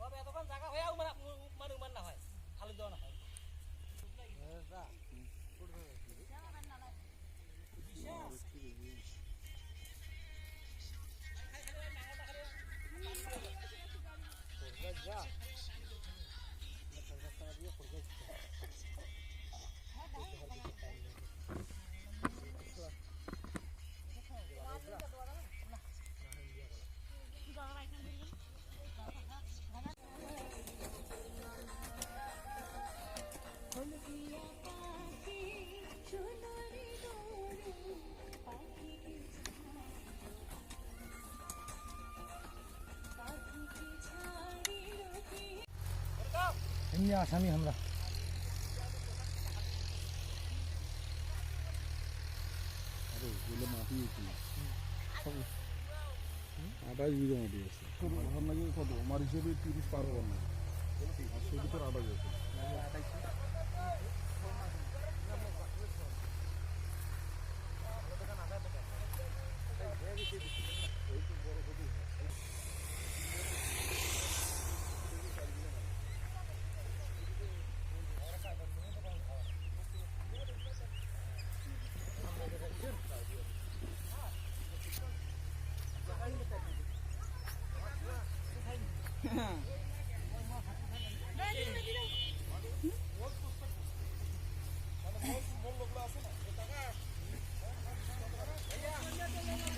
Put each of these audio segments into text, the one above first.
বাবা এতক্ষণ জায়গা হয়ে মানে মানে মানে না হয়। খালি দেওয়া না হয়। এমনি আসামি আমরা। মাটি আঠাশ বিঘা মাটি আছে ওখান নাকি কত? আমার হিসেবে তিরিশ পার হবার না আঠাশ আছে।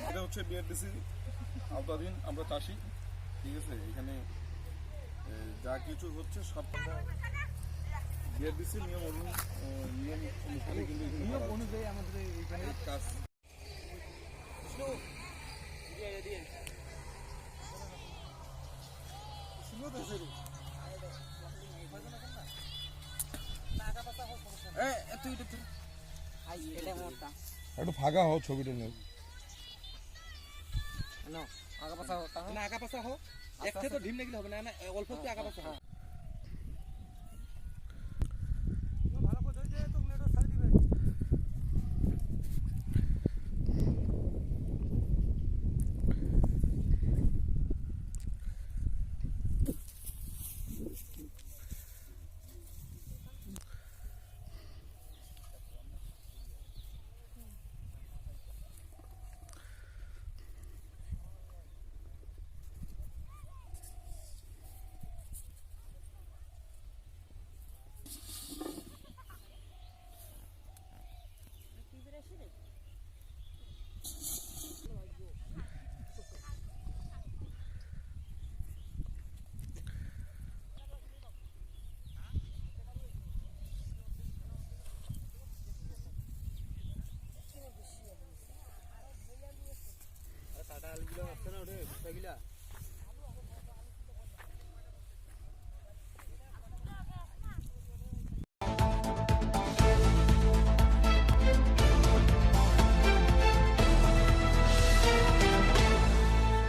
এটা হচ্ছে বিআরটিসি আওতাধীন আমরা চাষি ঠিক আছে এখানে যা কিছু হচ্ছে সব বিআরটিসি নিয়ম অনু নিয়ম অনুসারে কিন্তু এখানে হচ্ছে। অনুযায়ী আমাদের এইখানে কাজ একটু ফাঁকা হও ছবিটা নেই আগা পাশা হোক। না আগা পাশা হোক একটে তো ঢিম লাগলে হবে। না না অল্প একটু আগা পাশা হোক।